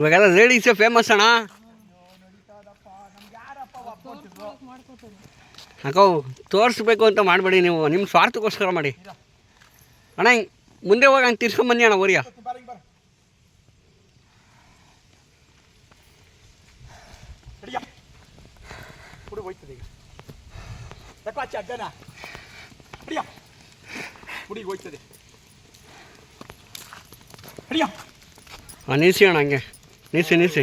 ಇವಾಗೆಲ್ಲ ಲೇಡೀಸೇ ಫೇಮಸ್ ಅಣ್ಣ. ಅಕ್ಕೋ, ತೋರಿಸ್ಬೇಕು ಅಂತ ಮಾಡಬೇಡಿ ನೀವು ನಿಮ್ಮ ಸ್ವಾರ್ಥಕ್ಕೋಸ್ಕರ ಮಾಡಿ. ಅಣ್ಣ, ಹಿಂಗೆ ಮುಂದೆ ಹೋಗಿ ಹಂಗೆ ತಿರ್ಸ್ಕೊಂಬನ್ನಿ ಅಣ್ಣ ಹೋಯ್ತದೆ ಹಿಡಿಯ ಅಣ್ಣ ಹಂಗೆ. ನಿಲ್ಲಿಸಿ ನಿಲ್ಲಿಸಿ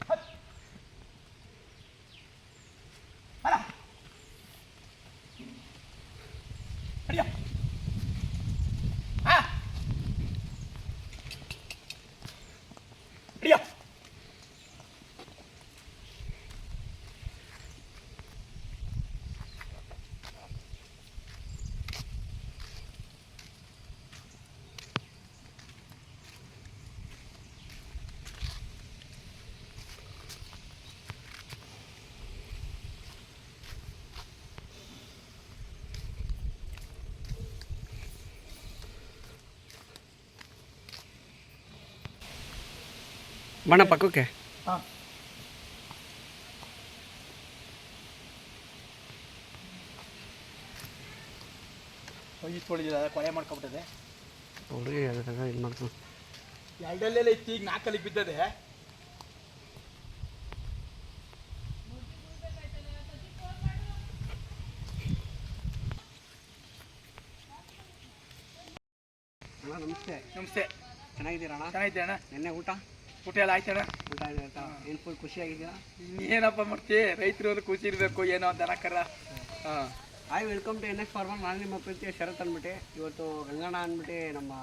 ಬಣ್ಣ ಪಕ್ಕಕ್ಕೆ. ಕೊಳೆ ಮಾಡ್ಕೊಬಿಟ್ಟದೆ. ಹುಡುಗಿ ಇದು ಮಾಡ್ಕೊಂಡು ಎರಡಲ್ಲೆಲ್ಲ ಇತ್ತು ಈಗ ನಾಲ್ಕಲ್ಲಿಗೆ ಬಿದ್ದದೆ. ಅಣ್ಣ ನಮಸ್ತೆ. ನಮಸ್ತೆ. ಚೆನ್ನಾಗಿದ್ದೀರಾ ಅಣ್ಣ? ಚೆನ್ನಾಗಿದ್ದೆ ಅಣ್ಣ? ನಿನ್ನೆ ಊಟ? ಊಟ ಎಲ್ಲ ಆಯ್ತಣ್ಣ? ಊಟ ಆಯ್ತಾ ಏನು ಫುಲ್ ಖುಷಿಯಾಗಿದೆಯಾ ಇನ್ನೇನಪ್ಪ ಮಾಡ್ತಿ ರೈತರು ಖುಷಿ ಇರಬೇಕು ಏನೋ ದನ ಕರ ಹಾಂ. Hi welcome to N X farmer ನಾನು ನಿಮ್ಮ ಪ್ರೀತಿಯ ಶರತ್ ಅಂದ್ಬಿಟ್ಟು. ಇವತ್ತು ಗಂಗಣ್ಣ ಅಂದ್ಬಿಟ್ಟು ನಮ್ಮ.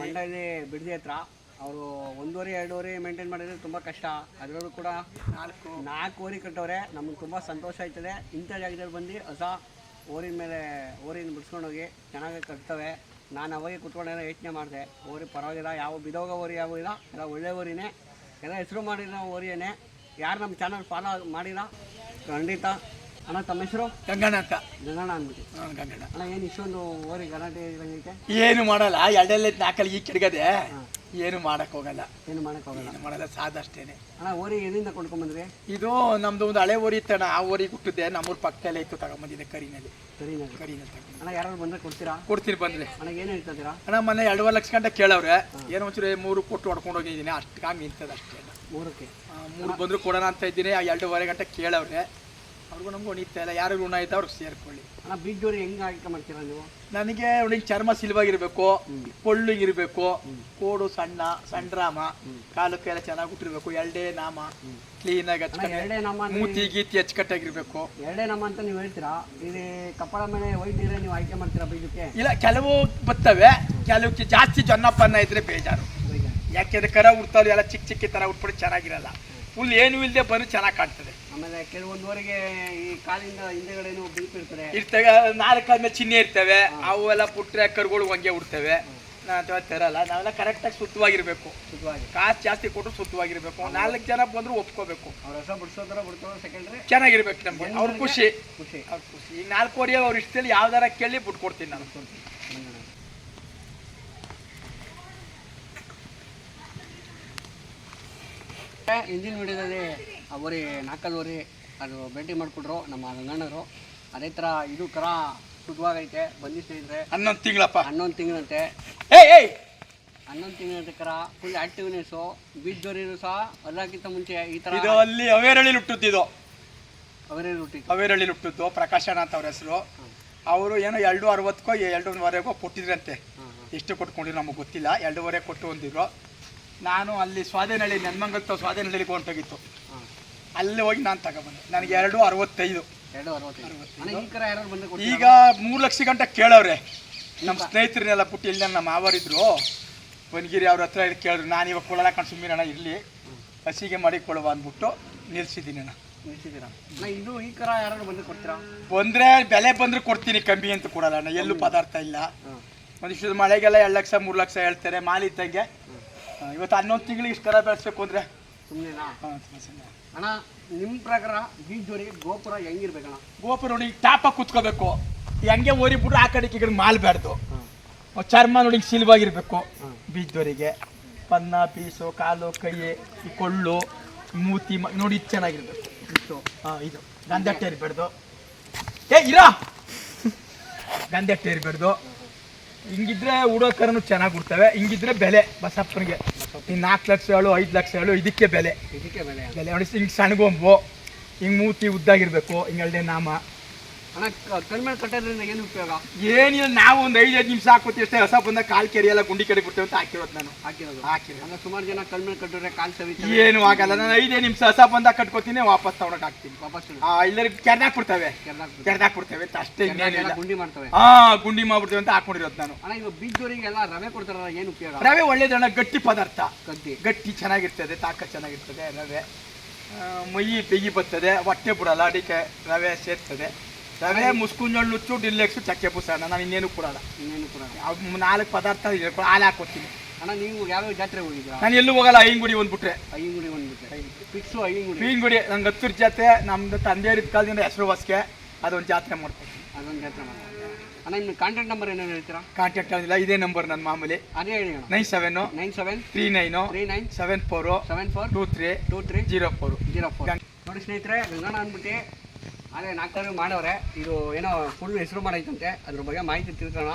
ಮಂಡಳಿ ಬಿಡದಿ ಹತ್ರ. ಅವರು ಒಂದೂವರೆ ಎರಡೂವರೆ ಮೇಂಟೈನ್ ಮಾಡಿದ್ರೆ ತುಂಬ ಕಷ್ಟ. ಅದರಲ್ಲೂ ಕೂಡ ನಾಲ್ಕು. ನಾಲ್ಕು ಓರಿ ಕಟ್ಟವ್ರೆ. ನಮಗೆ ತುಂಬ ಸಂತೋಷ ಆಯ್ತದೆ. ಇಂಥ ಜಾಗದಲ್ಲಿ ಬಂದು ಹೊಸ ಓರಿನ ಮೇಲೆ ಓರಿನ ಬಿಡಿಸ್ಕೊಂಡೋಗಿ ಚೆನ್ನಾಗಿ ಕಟ್ತವೆ. ನಾನು ಅವಾಗೆ ಕುತ್ಕೊಂಡೆಲ್ಲ ಯೋಚನೆ ಮಾಡಿದೆ ಓರಿ ಪರವಾಗಿಲ್ಲ ಯಾವ ಬಿದೋಗ ಓರಿ ಯಾವ ಇಲ್ಲ ಎಲ್ಲ ಒಳ್ಳೆ ಓರಿನೇ ಎಲ್ಲ ಹೆಸರು ಮಾಡಿರೋ ಓರಿಯೇ ಯಾರು ನಮ್ಮ ಚಾನಲ್ ಫಾಲೋ ಮಾಡಿಲ್ಲ? ಖಂಡಿತ. ಅಣ್ಣ ತಮ್ಮ ಹೆಸರು? ಗಂಗಣ್ಣ ಅಂತ. ಗಂಗಣ್ಣ ಅಂದ್ಬಿಟ್ಟು. ಗಂಗಣ್ಣ. ಅಣ್ಣ ಏನು ಇಷ್ಟೊಂದು ಓರಿ ಗಲಾಟೆ ಇರಂಗೈತೆ ಏನು ಮಾಡಲ್ಲ ಎರಡಲ್ಲೇ ನಾಲ್ಕಲ್ಲಿ ಈಗ ಕೆಡಗದೆ ಏನು ಮಾಡಕ್ ಹೋಗಲ್ಲ. ಏನು ಮಾಡಕ್ ಹೋಗಲ್ಲ. ಮಾಡಲ್ಲ ಸಾದಷ್ಟೇನೆ. ಅಣ್ಣ ಓರಿ ಎಲ್ಲಿಂದ ಕೊಂಡ್ಕೊಂಬಂದ್ರಿ? ಇದು ನಮ್ದು ಒಂದು ಹಳೆ ಓರಿ ಇತ್ತಣ್ಣ. ಆ ಓರಿ ಹುಟ್ಟಿದ್ದೆ ನಮ್ಮೂರ್ ಪಕ್ಕದಲ್ಲೇ ಇತ್ತು ತಗೊಂಬಂದಿದ್ದೆ ಕರಿನಲ್ಲಿ. ಸರಿನಾ ಕರಿನಲ್ಲಿ ತಗೊಂಡು ಅಣ್ಣ ಯಾರು ಬಂದ್ರೆ ಕೊಡ್ತೀರಾ? ಕೊಡ್ತೀನಿ ಬಂದ್ರೆ. ಅಣ್ಣ ಏನು ಹೇಳ್ತಿದ್ದೀರಾ ಅಣ್ಣ ಮನೆ ಎರಡೂವರೆ ಲಕ್ಷ ಗಂಟೆ ಕೇಳವ್ರೆ. ಏನೋ ಒಂಚೂರು ಮೂರು ಕೊಟ್ಟು ಹೊಡ್ಕೊಂಡು ಹೋಗಿದ್ದೀನಿ. ಅಷ್ಟಕ್ಕಾಗಿ ನಿಂತದ ಅಷ್ಟೇ ಮೂರಕ್ಕೆ? ಮೂರು ಬಂದ್ರು ಕೊಡೋಣ ಅಂತ ಇದ್ದೀನಿ. ಆ ಎರಡೂವರೆ ಗಂಟೆ ಕೇಳವ್ರೆ. ಅವ್ರಿಗೂ ನಮಗೂ ಉಣಿತಾ ಇಲ್ಲ. ಯಾರು ಋಣ ಐತೆ ಅವ್ರಿಗೆ ಸೇರ್ಕೊಳ್ಳಿ. ಅಣ್ಣ ಬೀಜ ಜೋಡಿ ಹೆಂಗೆ ಆಯ್ಕೆ ಮಾಡ್ತೀರಾ ನೀವು? ನನಗೆ ಅವ್ನಿಗೆ ಚರ್ಮ ಸಿಲ್ವಾಗಿರ್ಬೇಕು ಇರಬೇಕು ಕೋಡು ಸಣ್ಣ ಸಂಡ್ರಾಮ ಕಾಲು ಕೈಲ ಚೆನ್ನಾಗಿ ಹುಟ್ಟಿರ್ಬೇಕು. ಎರಡೇ ನಾಮ ಕ್ಲೀನಾಗಿ ಅಣ್ಣ ಎರಡೇ ನಾಮ ಮೂತಿ ಗೀತಿ ಅಚ್ಚುಕಟ್ಟಾಗಿರ್ಬೇಕು. ಎರಡೇ ನಾಮ ಅಂತ ನೀವು ಹೇಳ್ತೀರಾ? ಇಲ್ಲಿ ಕಪ್ಪಳ ಮೇಲೆ ವೈಟ್ ನೀವು ಆಯ್ಕೆ ಮಾಡ್ತೀರಾ ಬೀಜಕ್ಕೆ ಇಲ್ಲ ಕೆಲವು ಬರ್ತವೆ. ಕೆಲವು ಜಾಸ್ತಿ ಜೊನ್ನಪ್ಪನ್ನ ಇದ್ರೆ ಬೇಜಾರು. ಯಾಕೆಂದ್ರೆ ಕರ ಉಡ್ತಾವೆ ಎಲ್ಲ ಚಿಕ್ಕ ಚಿಕ್ಕ ಥರ ಉಟ್ಬಿಟ್ಟು ಚೆನ್ನಾಗಿರಲ್ಲ. ಫುಲ್ ಏನು ಇಲ್ಲದೆ ಬಂದು ಚೆನ್ನಾಗಿ ಕಾಣ್ತದೆ. ಆಮೇಲೆ ಕೆಲವೊಂದುವರೆಗೆ ಈ ಕಾಲಿಂದ ಹಿಂದೆಗಡೆನೂ ಬಿಲ್ಪ್ ಇರ್ತವೆ ಇರ್ತವೆ ನಾಲ್ಕಾದ್ಮೇಲೆ ಚಿಹ್ನೆ ಇರ್ತವೆ ಅವೆಲ್ಲ ಪುಟ್ಟ ಕರುಗಳು ಹಂಗೆ ಉಡ್ತವೆ. ಅಥವಾ ತರಲ್ಲ ನಾವೆಲ್ಲ ಕರೆಕ್ಟಾಗಿ ಸುತ್ತವಾಗಿರ್ಬೇಕು ಸುತ್ತವಾಗಿ ಕಾಸು ಜಾಸ್ತಿ ಕೊಟ್ಟು ಸುತ್ತವಾಗಿರ್ಬೇಕು ನಾಲ್ಕು ಜನ ಬಂದ್ರು ಒಪ್ಕೋಬೇಕು ಅವ್ರ ಹೆಸರು ಬಿಡಿಸೋದ್ರ ಬಿಡ್ತಾರೆ ಸೆಕೆಂಡ್ರಿ ಚೆನ್ನಾಗಿರ್ಬೇಕು ನಮ್ಗೆ. ಅವ್ರ ಖುಷಿ. ಖುಷಿ. ಅವ್ರ ಖುಷಿ. ಈಗ ನಾಲ್ಕುವರೆ ಅವ್ರ ಇಷ್ಟದಲ್ಲಿ ಯಾವ್ದಾರ ಕೇಳಿ ಬಿಟ್ಟು ಕೊಡ್ತೀನಿ ನಾನು. ಹಿಂದಿನ ವಿಡಿಯೋದಲ್ಲಿ ಅವರಿ ನಾಲ್ಕಲ್ವರಿ ಅದು ಭೇಟಿ ಮಾಡಿಕೊಟ್ರು ನಮ್ಮ ಗಂಗಣ್ಣರು. ಅದೇ ಥರ ಇದು ಕರ ಶುದ್ಧವಾಗೈತೆ. ಬಂದಿ ಸ್ನೇಹಿತರೆ. ಹನ್ನೊಂದು ತಿಂಗಳಪ್ಪ. ಹನ್ನೊಂದು ತಿಂಗಳಂತೆ. ಏಯ್ ಏಯ್ ಹನ್ನೊಂದು ತಿಂಗಳಂತೆ ಕರ. ಫುಲ್ ಆಕ್ಟಿವ್ನೆಸ್ಸು ಬೀಜ ಜೋರಿನೂ ಸಹ ಅದಕ್ಕಿಂತ ಮುಂಚೆ ಈ ಥರ ಇದು ಅಲ್ಲಿ ಅವೇರಳ್ಳಿ ಹುಟ್ಟುತ್ತಿದ್ದು ಅವೇರಳಿ ಹುಟ್ಟಿದ್ದು ಅವೇರಳ್ಳಿ ಹುಟ್ಟಿದ್ದು ಪ್ರಕಾಶನಾಥ್ ಅಂತ ಅವ್ರ ಹೆಸರು. ಅವರು ಏನೋ ಎರಡು ಅರವತ್ತಕ್ಕೋ ಎರಡೂವರೆಗೋ ಕೊಟ್ಟಿದ್ರಂತೆ. ಎಷ್ಟು ಕೊಟ್ಕೊಂಡಿದ್ರು ನಮಗೆ ಗೊತ್ತಿಲ್ಲ. ಎರಡೂವರೆ ಕೊಟ್ಟು ಹೊಂದಿದ್ರು ನಾನು ಅಲ್ಲಿ ಸ್ವಾಧೀನಹಳ್ಳಿ ನೆನ್ಮಂಗಲ್ ಸ್ವಾಧೀನಹಳ್ಳಿಗೆ ಹೊಂಟೋಗಿತ್ತು ಅಲ್ಲಿ ಹೋಗಿ ನಾನು ತಗೊಬಂದೆ. ನನಗೆ ಎರಡು ಅರವತ್ತೈದು. ಎರಡು ಅರವತ್ತೈದು. ಈಗ ಮೂರು ಲಕ್ಷ ಗಂಟೆ ಕೇಳವ್ರೆ. ನಮ್ಮ ಸ್ನೇಹಿತರನ್ನೆಲ್ಲ ಪುಟ್ಟಿ ಇಲ್ಲಿ ನಮ್ಮ ಮಾವರಿದ್ರು. ಬನಗಿರಿ ಅವ್ರ ಹತ್ರ ಇಲ್ಲಿ ಕೇಳಿದ್ರು ನಾನು ಇವಾಗ ಕೊಳಲ ಕಣ್ ಸುಮ್ಮೀರಣ್ಣ ಇರಲಿ. ಹಸಿಗೆ ಮಾಡಿ ಕೊಡುವ ಅಂದ್ಬಿಟ್ಟು ನಿಲ್ಸಿದ್ದೀನಿ ಅಣ್ಣ. ಇದು ಈ ಕರ ಯಾರು ಬಂದು ಕೊಡ್ತೀರಾ? ಬಂದರೆ ಬೆಲೆ ಬಂದ್ರೆ ಕೊಡ್ತೀನಿ ಕಮ್ಮಿ ಅಂತ ಕೊಡಲ್ಲ ಅಣ್ಣ. ಎಲ್ಲೂ ಪದಾರ್ಥ ಇಲ್ಲ. ಒಂದಿಷ್ಟು ಮಳೆಗೆಲ್ಲ ಎರಡು ಲಕ್ಷ ಮೂರು ಲಕ್ಷ ಹೇಳ್ತಾರೆ ಮಾಲಿ ಇದ್ದಂಗೆ ಇವತ್ತು ಹನ್ನೊಂದು ತಿಂಗಳಿಗೆ ಇಷ್ಟು ಕರ ಬೆಳೆಸ್ಬೇಕು ಅಂದರೆ ಸುಮ್ಮನೆನಾ ಅಣ್ಣ ನಿಮ್ಮ ಪ್ರಕಾರ ಗೋಪುರ ಹೆಂಗಿರ್ಬೇಕಣ್ಣ? ಗೋಪುರ ನೋಡಿ ಟಾಪ ಕುತ್ಕೋಬೇಕು. ಹೆಂಗೆ ಓರಿಬಿಟ್ರೆ ಆ ಕಡೆ ಈ ಕಡೆ ಮಾಲ್ಬಾರ್ದು. ಚರ್ಮ ನೋಡಿ ಸಿಲ್ವಾಗಿರ್ಬೇಕು ಬೀಜದವರಿಗೆ ಪನ್ನ ಪೀಸು ಕಾಲು ಕೈ ಈ ಕೊಳ್ಳು ಮೂತಿ ನೋಡಿ ಚೆನ್ನಾಗಿರ್ಬೇಕು. ಇಷ್ಟು. ಹಾಂ ಇದು. ಗಂಧಟ್ಟೆ ಇರ್ಬಾರ್ದು. ಏ ಇರೋ! ಗಂಧಟ್ಟೆ ಇರಬಾರ್ದು. ಹಿಂಗಿದ್ರೆ ಉಡೋಕರನು ಚೆನ್ನಾಗಿ ಬಿಡ್ತವೆ ಹಿಂಗಿದ್ರೆ ಬೆಲೆ ಬಸಪ್ಪನಿಗೆ. ಈ ನಾಲ್ಕು ಲಕ್ಷ ಹೇಳು ಐದು ಲಕ್ಷ ಹೇಳು ಇದಕ್ಕೆ ಬೆಲೆ. ಇದಕ್ಕೆ ಬೆಲೆ. ಬೆಲೆ. ನೋಡಿ ಹಿಂಗೆ ಸಣ್ಣಗೊಂಬು ಹಿಂಗೆ ಮೂತಿ ಉದ್ದಾಗಿರಬೇಕು ಹಿಂಗೆ ಅಲ್ಲದೆ ನಾಮ. ಅಣ್ಣ ಕಡಿಮೆ ಕಟ್ಟೋದ್ರಿಂದ ಏನು ಉಪಯೋಗ? ಏನಿಲ್ಲ ನಾವು ಒಂದು ಐದು ಐದು ನಿಮಿಷ ಹಾಕೋತಿ ಅಷ್ಟೇ. ಹೊಸ ಬಂದ ಕಾಲು ಎಲ್ಲ ಗುಂಡಿ ಕಡೆ ಬಿಡ್ತೇವೆ ಅಂತ ಹಾಕಿರೋದು ನಾನು. ಹಾಕಿರೋದು? ಹಾಕಿರೋದು. ಅಂದ್ರೆ ಸುಮಾರು ಜನ ಕಡಿಮೆ ಕಟ್ಟಿದ್ರೆ ಕಾಲು ಸವಿ ಏನು ಆಗಲ್ಲ ನಾನು ಐದೇ ನಿಮಿಷ ಹೊಸ ಬಂದ ಕಟ್ಕೋತೀನಿ ವಾಪಸ್ ತಗೊಳಕ್ ಹಾಕ್ತೀನಿ. ವಾಪಸ್ ಆ ಇಲ್ಲರಿಗೆ ಕೆರ್ದಾಕ್ ಬಿಡ್ತವೆ. ಕೆರ್ದಾಕ್ ಬಿಡ್ತೇವೆ. ಅಂತ ಅಷ್ಟೇ ಗುಂಡಿ ಮಾಡ್ತವೆ. ಹಾ ಗುಂಡಿ ಮಾಡ್ಬಿಡ್ತೇವೆ ಅಂತ ಹಾಕೊಂಡಿರೋದು ನಾನು. ಅಣ್ಣ ಇವಾಗ ಬೀಜೋರಿಗೆಲ್ಲ ರವೆ ಕೊಡ್ತಾರಲ್ಲ ಏನು ಉಪಯೋಗ? ರವೆ ಒಳ್ಳೇದಣ್ಣ ಗಟ್ಟಿ ಪದಾರ್ಥ. ಗಟ್ಟಿ. ಗಟ್ಟಿ ಚೆನ್ನಾಗಿರ್ತದೆ ತಾಕ ಚೆನ್ನಾಗಿರ್ತದೆ ರವೆ. ಮೈ ಬೆಗಿ ಬರ್ತದೆ ಹೊಟ್ಟೆ ಬಿಡಲ್ಲ ಅಡಿಕೆ ರವೆ ಸೇರ್ತದೆ. ರವೆ ಮುಸ್ಕುಂಜೋಳು ನುಚ್ಚು ಡಿಲ್ಲೆಕ್ಸು ಚಕ್ಕೆ ಪುಸಣ ನಾನು ಇನ್ನೇನು ಕೊಡಲ್ಲ. ಇನ್ನೇನು ಕೊಡಲ್ಲ. ಅವು ನಾಲ್ಕು ಪದಾರ್ಥ ಇದೆ, ಹಾಲು ಹಾಕೊತೀನಿ ಅಣ್ಣ ನೀವು ಯಾವ್ಯಾವ ಜಾತ್ರೆ ಹೋಗಿದ್ದೀರಾ? ನಾನು ಎಲ್ಲೂ ಹೋಗಲ್ಲ ಐಂಗುಡಿ ಒಂದ್ಬಿಟ್ರೆ. ಐಂಗುಡಿ ಬಂದ್ಬಿಟ್ಟೆ ಫಿಕ್ಸು ಐಂಗುಡಿ. ಮೀನ್ಗುಡಿ ನಂಗೆ ಹತ್ತು ಜಾತ್ರೆ ನಮ್ದು ಇದ್ದ ಕಾಲದಿಂದ ಹೆಸರು ಬಸ್ಗೆ ಅದೊಂದು ಜಾತ್ರೆ ಮಾಡ್ಕೊತೀನಿ ಅದೊಂದು ಜಾತ್ರೆ ಮಾಡ್ತೀನಿ ಅಣ್ಣ ನಿಮ್ಮ ಕಾಂಟ್ಯಾಕ್ಟ್ ನಂಬರ್ ಏನೇನು ಹೇಳ್ತೀರಾ? ಕಾಂಟ್ಯಾಕ್ಟ್ ಆಗಿಲ್ಲ ಇದೇ ನಂಬರ್ ನನ್ನ ಮಾಮೂಲಿ. ಅದೇ ಹೇಳಿ nine seven nine seven three nine three nine seven four seven four two three two three zero four zero four ನೋಡಿ ಸ್ನೇಹಿತರೆ ಗಂಗಣ್ಣ ಅಂದ್ಬಿಟ್ಟು ಅದೇ ತಾರೀಕು ಮಾಡವ್ರೆ ಇದು ಏನೋ ಫುಲ್ ಹೆಸರು ಮಾಡೈತಂತೆ ಅದ್ರ ಬಗ್ಗೆ ಮಾಹಿತಿ ತಿಳ್ಕೊಳ್ಳೋಣ.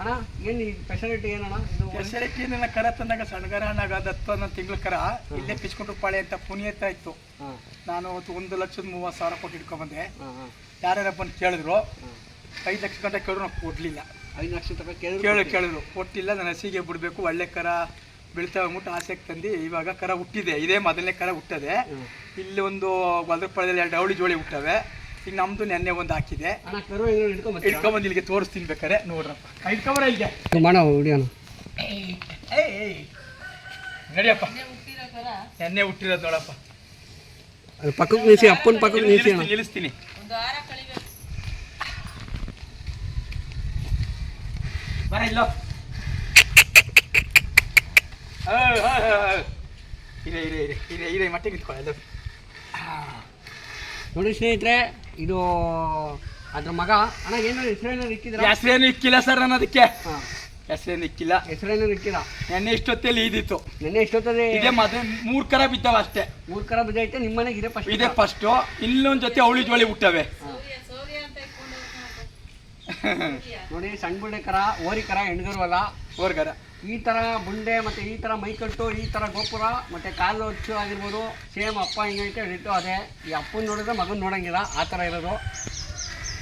ಅಣ್ಣ ಏನು ಈ ಫೆಸಿಲಿಟಿ ಏನಣ್ಣ? ಇದು ಫೆಸಿಲಿಟಿ ನನ್ನ ಕರ ತಂದಾಗ ಸಣ್ಣಗರ ಅನ್ನಾಗ ಹತ್ತು ಅನ್ನೋ ತಿಂಗಳ ಕರ ಇಲ್ಲೇ ಪಿಚ್ಕೊಟ್ಟು ಪಾಳೆ ಅಂತ ಪುನಿಯತ್ತ ಇತ್ತು ನಾನು ಅವತ್ತು ಒಂದು ಲಕ್ಷದ ಮೂವತ್ತು ಸಾವಿರ ಕೊಟ್ಟು ಇಟ್ಕೊಂಡ್ಬಂದೆ ಯಾರ್ಯಾರ ಬಂದು ಕೇಳಿದ್ರು ಐದು ಲಕ್ಷ ಗಂಟೆ ಕೇಳಿದ್ರು ನಾವು ಕೊಡಲಿಲ್ಲ. ಐದು ಲಕ್ಷ ತನಕ ಕೇಳಿ ಕೇಳಿ ಕೇಳಿದ್ರು. ಕೊಟ್ಟಿಲ್ಲ ನನ್ನ ಹಸಿಗೆ ಬಿಡಬೇಕು ಒಳ್ಳೆ ಕರ ಬೀಳ್ತಾ ಅಂದ್ಬಿಟ್ಟು ಆಸೆಗೆ ತಂದು ಇವಾಗ ಕರ ಹುಟ್ಟಿದೆ. ಇದೇ ಮೊದಲನೇ ಕರ ಹುಟ್ಟದೆ. ಇಲ್ಲಿ ಒಂದು ಹೊಲದಪಾಳ್ಯದಲ್ಲಿ ಎರಡು ಅವಳಿ ಜೋಳಿ ಹುಟ್ಟವೆ. ಈಗ ನಮ್ದು ನೆನ್ನೆ ಒಂದು ಹಾಕಿದೆ. ಇಟ್ಕೊಂಬಂದು ಇಲ್ಲಿಗೆ ತೋರಿಸ್ತೀನಿ ಬೇಕಾರೆ ನೋಡ್ರಪ್ಪ. ಇಟ್ಕೊಂಬರ ಇಲ್ಲಿಗೆ ಮಾಡೋ ಏಯ್ ನಡಿಯಪ್ಪ ನೆನ್ನೆ ಹುಟ್ಟಿರೋದು ನೋಡಪ್ಪ. ಅದು ಪಕ್ಕಕ್ಕೆ ನಿಲ್ಲಿಸಿ ಅಪ್ಪನ ಪಕ್ಕಕ್ಕೆ ನಿಲ್ಲಿಸಿ ನಿಲ್ಲಿಸ್ತೀನಿ ಒಂದು ವಾರ ಕಳಿಬೇಕು ಬರ ಇಲ್ಲ. ಇರೇ ಇರೇ ಇರೇ ಇರೇ ಇರೇ ಮಟ್ಟಿಗೆ ಇಟ್ಕೊಳ್ಳ ನೋಡಿ ಸ್ನೇಹಿತರೆ ಇದು ಅದ್ರ ಮಗ ಅಣ್ಣ ಏನು ಹೆಸರೇನಾದ್ರು ಇಕ್ಕಿದ್ರ? ಹೆಸರೇನು ಇಕ್ಕಿಲ್ಲ ಸರ್ ಅನ್ನೋದಕ್ಕೆ ಹಾಂ. ಹೆಸ್ರೇನು ಇಕ್ಕಿಲ್ಲ. ಹೆಸರೇನಾದ್ರು ಇಕ್ಕಿಲ್ಲ ನೆನ್ನೆ ಇಷ್ಟೊತ್ತಲ್ಲಿ ಇದಿತ್ತು ನೆನ್ನೆ ಇಷ್ಟೊತ್ತಲ್ಲಿ ಇದೆ ಮದುವೆ ಮೂರ್ ಕರ ಬಿದ್ದಾವ ಅಷ್ಟೇ. ಮೂರು ಕರ ಬಿದ್ದೈತೆ ನಿಮ್ಮ ಮನೆಗೆ ಇದೆ ಫಸ್ಟ್ ಇದೆ ಫಸ್ಟು ಇಲ್ಲೊಂದ್ ಜೊತೆ ಅವಳಿ ಜೋಳಿ ಹುಟ್ಟವೆ. ನೋಡಿ ಸಣ್ಣ ಬುಡ್ಡೆ ಕರ ಓರಿ ಕರ ಹೆಣ್ಗರು ಅಲ್ಲ. ಓರ್ಗರ ಈ ಥರ ಬುಂಡೆ ಮತ್ತು ಈ ಥರ ಮೈಕಟ್ಟು ಈ ಥರ ಗೋಪುರ ಮತ್ತು ಕಾಲು ಹೊಚ್ಚು ಆಗಿರ್ಬೋದು. ಸೇಮ್ ಅಪ್ಪ ಹಿಂಗೈತೆ ರಿಟ್ಟು ಅದೇ. ಈ ಅಪ್ಪನ ನೋಡಿದ್ರೆ ಮಗನ ನೋಡಂಗಿಲ್ಲ ಆ ಥರ ಇರೋದು.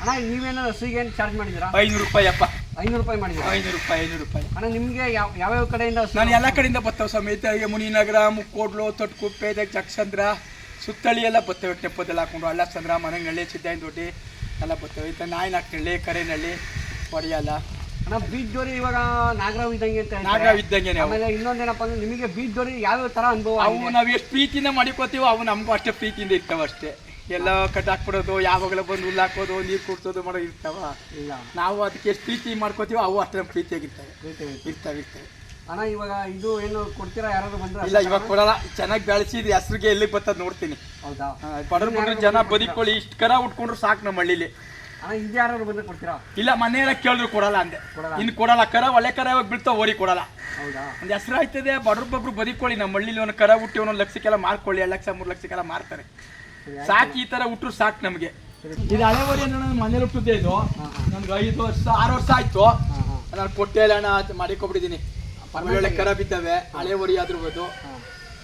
ಅಣ್ಣ ನೀವೇನೋ ಹಸಿಗೆ ಏನು ಚಾರ್ಜ್ ಮಾಡಿದ್ದೀರಾ? ಐನೂರು ರೂಪಾಯಿ ಅಪ್ಪ. ಐನೂರು ರೂಪಾಯಿ ಮಾಡಿದ್ದೀರಾ? ಐನೂರು ರೂಪಾಯಿ ಐನೂರು ರೂಪಾಯಿ. ಅಣ್ಣ ನಿಮಗೆ ಯಾವ ಯಾವ ಕಡೆಯಿಂದ ಹಸು ನಾನು ಎಲ್ಲ ಕಡೆಯಿಂದ ಬರ್ತಾವೆ ಸಮೇತ ಮುನಿನಗರ ಮುಕ್ಕೋಡ್ಲು ತೊಟ್ಕುಪ್ಪೆ ಜಕ್ಷಂದ್ರ ಸುತ್ತಳಿ ಎಲ್ಲ ಬರ್ತವೆ ಟೆಪ್ಪದೆಲ್ಲ ಹಾಕೊಂಡು ಅಳ್ಳಸಂದ್ರ ಮನೆನಳ್ಳಿ ಸಿದ್ದಾಯಿನ ದೊಡ್ಡಿ ಎಲ್ಲ ಬರ್ತವೆ ಇತ್ತ ನಾಯಿನಾಕ್ನಳ್ಳಿ ಕರೆನಳ್ಳಿ ಒಡೆಯಲ್ಲ ಅಣ್ಣ ಬೀಚ್ ಜೋರಿ ಇವಾಗ ನಾಗರಾವ್ ಇದ್ದಂಗೆ ಅಂತ ಹೇಳ್ತಾರೆ. ನಾಗರಾವ್ ಇದ್ದಂಗೆ ನಾವು. ಆಮೇಲೆ ಇನ್ನೊಂದೇನಪ್ಪ ಅಂದ್ರೆ ನಿಮಗೆ ಬೀಚ್ ಜೋರಿ ಯಾವ ತರ ಅನುಭವ ಅವು ಆಗಿದೆ? ನಾವು ಎಷ್ಟು ಪ್ರೀತಿಯಿಂದ ಮಾಡಿಕೋತೀವೋ ಅವು ನಮಗೂ ಅಷ್ಟೇ ಪ್ರೀತಿಯಿಂದ ಇರ್ತಾವ ಅಷ್ಟೇ. ಎಲ್ಲ ಕಟ್ಟಾಕ್ಬಿಡೋದು ಯಾವಾಗಲೂ ಬಂದು ಹುಲ್ಲು ಹಾಕೋದು ನೀರು ಕುಡ್ಸೋದು ಮಾಡೋದು ಇರ್ತಾವ. ಇಲ್ಲ. ನಾವು ಅದಕ್ಕೆ ಎಷ್ಟು ಪ್ರೀತಿ ಮಾಡ್ಕೋತೀವೋ ಅವು ಅಷ್ಟೇ ನಮ್ಮ ಪ್ರೀತಿಯಾಗಿರ್ತವೆ. ರೀತಿ ಐತೆ. ಇರ್ತವೆ ಇರ್ತವೆ. ಅಣ್ಣ ಇವಾಗ ಇದು ಏನು ಕೊಡ್ತೀರಾ? ಯಾರಾದ್ರು ಬಂದ್ರೆ ಇಲ್ಲ ಇವಾಗ ಕೊಡಲ್ಲ. ಚೆನ್ನಾಗಿ ಬೆಳೆಸಿದ್ ಹೆಸ್ರಿಗೆ ಎಲ್ಲಿಗೆ ಬರ್ತದೆ ನೋಡ್ತೀನಿ. ಹೌದಾ? ಪಡ್ರು ಬಡರ್ ಜನ ಬದುಕೊಳ್ಳಿ ಇಷ್ಟು ಕರ ಉಟ್ಕೊಂಡ್ರು ಸಾಕು ನಮ್ಮ ಹಳ್ಳಿಲಿ ಇದು ಬಂದ್ರೆ ಕೊಡ್ತೀರಾ? ಇಲ್ಲ ಮನೆಯೆಲ್ಲ ಕೇಳಿದ್ರು ಕೊಡಲ್ಲ ಅಂದೆ. ಇನ್ ಇನ್ನು ಕೊಡಲ್ಲ ಕರ ಒಳ್ಳೆ ಕರ ಇವಾಗ ಬೀಳ್ತಾವ ಓರಿ ಕೊಡಲ್ಲ. ಹೌದಾ? ಒಂದು ಹೆಸರು ಆಯ್ತದೆ ಬಡ್ರು ಬಬ್ರು ಬದುಕೊಳ್ಳಿ ನಮ್ಮ ಹಳ್ಳಿಲಿ ಒಂದು ಕರ ಹುಟ್ಟಿ ಒಂದೊಂದು ಲಕ್ಷಕ್ಕೆಲ್ಲ ಮಾರ್ಕೊಳ್ಳಿ ಎರಡು ಲಕ್ಷ ಮೂರು ಲಕ್ಷಕ್ಕೆಲ್ಲ ಮಾರ್ತಾರೆ. ಸಾಕು ಈ ತರ ಹುಟ್ಟರು ಸಾಕು ನಮಗೆ. ಇದು ಹಳೆ ಓರಿ ಅಂದ್ರೆ ಮನೇಲಿ ಹುಟ್ಟಿದ್ದೆ ಇದು. ನನ್ಗೆ ಐದು ವರ್ಷ ಆರು ವರ್ಷ ಆಯ್ತು. ನಾನು ಕೊಟ್ಟೆ ಇಲ್ಲ ಅಣ್ಣ ಮಾಡಿಕೊಬಿಟ್ಟಿದ್ದೀನಿ. ಒಳ್ಳೊಳ್ಳೆ ಕರ ಬಿದ್ದಾವೆ. ಹಳೆ ಓರಿ ಆದ್ರೂ ಹಾಂ.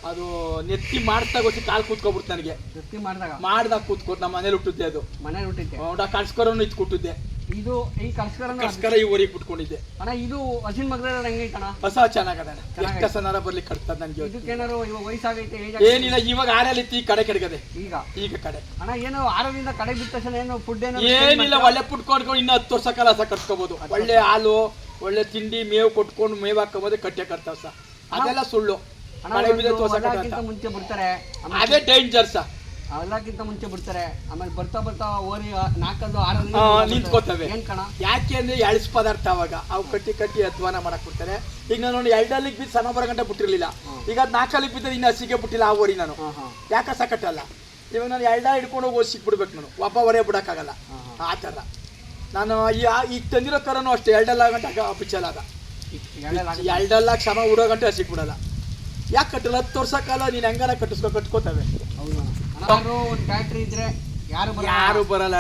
ಅದು ನೆತ್ತಿ ಮಾಡ್ತಾ ಗೊತ್ತಿ ಕಾಲ್ ಕೂತ್ಕೊಬಿಡ್ತು ನನಗೆ. ನೆತ್ತಿ ಮಾಡಿದಾಗ? ಮಾಡ್ದಾಗ ಕೂತ್ಕೊಟ್ಟು ನಮ್ಮ ಮನೇಲಿ ಹುಟ್ಟಿದ್ದೆ ಅದು. ಮನೇಲಿ ಹುಟ್ಟಿದ್ದೆ? ಊಟ ಕಳ್ಸ್ಕೊರೋನು ಇತ್ತು ಕೊಟ್ಟಿದ್ದೆ. ಇದು ಈ ಕರ್ಸ್ಕರ ಕಸ್ಕರ ಈ ಊರಿಗೆ ಬಿಟ್ಕೊಂಡಿದ್ದೆ. ಅಣ್ಣ ಇದು ಹಸಿನ ಮಗದ ಹೆಂಗೆ ಅಣ್ಣ? ಹೊಸ ಚೆನ್ನಾಗದಾನೆ. ಎಷ್ಟು ಸನಾರ ಬರ್ಲಿ ಕಟ್ತದ ನನ್ಗೆ. ಇದಕ್ಕೇನಾರು ಇವಾಗ ವಯಸ್ಸಾಗೈತೆ ಏಜ್ ಏನಿಲ್ಲ ಇವಾಗ ಆರಲ್ಲಿ ಈ ಕಡೆ ಕೆಡಗದೆ. ಈಗ? ಈಗ ಕಡೆ. ಅಣ್ಣ ಏನು ಆರೋಗ್ಯದಿಂದ ಕಡೆ ಬಿದ್ದ ತಕ್ಷಣ ಏನು ಫುಡ್ ಏನೋ ಏನಿಲ್ಲ ಒಳ್ಳೆ ಫುಡ್ ಕೊಟ್ಕೊಂಡು ಇನ್ನ ಹತ್ತು ವರ್ಷ ಕಾಲ ಸಹ ಕಟ್ಕೋಬಹುದು ಒಳ್ಳೆ ಹಾಲು ಒಳ್ಳೆ ತಿಂಡಿ ಮೇವು ಕೊಟ್ಕೊಂಡು ಮೇವ್ ಹಾಕೋಬೋದು ಕಟ್ಟೆ ಕಟ್ತಾವ ಸಹ. ಅದೆಲ್ಲ ಸುಳ್ಳು. ಮುಂಚೆ ಬಿಡ್ತಾರೆ. ಆಮೇಲೆ ಅದೇ ಡೇಂಜರ್ ಸಹ ಎಲ್ಲಕ್ಕಿಂತ ಮುಂಚೆ ಬಿಡ್ತಾರೆ. ಆಮೇಲೆ ಬರ್ತಾ ಬರ್ತಾ ಓರಿ ನಾಲ್ಕಂದು ಆರದು ಆ, ನಿಂತ್ಕೋತವೆ. ಏನ್ ಕಣ? ಯಾಕೆ ಅಂದ್ರೆ ಎಳ್ಸ್ ಪದಾರ್ಥ ಅವಾಗ. ಅವು ಕಟ್ಟಿ ಕಟ್ಟಿ ಅಧ್ವಾನ ಮಾಡಕ್ ಬಿಡ್ತಾರೆ. ಈಗ ನಾನು ನೋಡಿ ಎರಡಲ್ಲಿಗೆ ಬಿದ್ದು ಸಣ್ಣ ಬರೋ ಗಂಟೆ ಬಿಟ್ಟಿರ್ಲಿಲ್ಲ. ಈಗ ಅದ್ ನಾಲ್ಕಲ್ಲಿಗೆ ಬಿದ್ದರೆ ಇನ್ನು ಹಸಿಗೆ ಬಿಟ್ಟಿಲ್ಲ ಆ ಓರಿ ನಾನು. ಹಾ ಹಾ ಯಾಕೆ ಸಕಟ್ಟಲ್ಲ ಇವಾಗ ನಾನು ಎರಡ ಹಿಡ್ಕೊಂಡು ಹೋಗಿ ಸಿಕ್ಬಿಡ್ಬೇಕು ನಾನು. ಒಬ್ಬ ಹೊರೆ ಬಿಡೋಕ್ಕಾಗಲ್ಲ. ಆ ಥರ. ನಾನು ಈ ಆ- ಈಗ ತಂದಿರೋ ಕರನು ಅಷ್ಟೇ. ಎರಡೆಲ್ಲ ಗಂಟೆ ಬಿಚ್ಚಲ್ಲ ಅದ ಆಗುತ್ತೆ. ಎರಡೆಲ್ಲ ಕ್ಷಮ ಉಡೋ ಗಂಟೆ ಸಿಕ್ಬಿಡಲ್ಲ ಯಾಕೆ ಕಟ್ಟಲ್ಲ? ಹತ್ತು ವರ್ಷ ಕಾಲ ನೀನು ಹೆಂಗಾರ ಕಟ್ಟಿಸ್ಕೊ ಕಟ್ಕೋತವೆ ಹೌದಾ. ಅಣ್ಣ. ಅಣ್ಣ ಒಂದು ಫ್ಯಾಕ್ಟ್ರಿ ಇದ್ರೆ ಯಾರು ಬರಲ್ಲ. ಯಾರು ಬರಲ್ಲ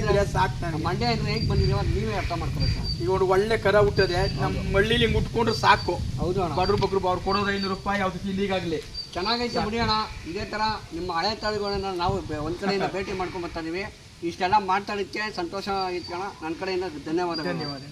ಇದ್ರೆ ಸಾಕು ಮಂಡ್ಯ ಇದ್ರೆ ಹೇಗೆ ಬಂದಿದ್ದೀವ ನೀವೇ ಅರ್ಥ ಮಾಡ್ಕೊಬೇಕು ಈಗ ಒಂದು ಒಳ್ಳೆ ಕರ ಹುಟ್ಟದೆ ನಮ್ಮ ಹಳ್ಳಿಲಿ ಹಿಂಗ್ ಉಟ್ಕೊಂಡ್ರೆ ಸಾಕು. ಹೌದು ಬಡ್ರು ಬಕ್ರು ಅವ್ರು ಕೊಡೋದು ಐನೂರು ರೂಪಾಯಿ ಯಾವ್ದು ಇಲ್ಲಿಗಾಗಲಿ ಚೆನ್ನಾಗೈತೆ ಮುಡಿಯೋಣ ಇದೇ ತರ ನಿಮ್ಮ ಹಳೆ ತಾಳುಗಳನ್ನ ನಾವು ಒಂದು ಕಡೆಯಿಂದ ಭೇಟಿ ಮಾಡ್ಕೊಂಡ್ ಬರ್ತಾ ಇದೀವಿ. ಇಷ್ಟೆಲ್ಲ ಇದಕ್ಕೆ ಸಂತೋಷ ಆಗಿತ್ತು ಅಣ್ಣ. ನನ್ನ ಕಡೆಯಿಂದ ಧನ್ಯವಾದ ಧನ್ಯವಾದ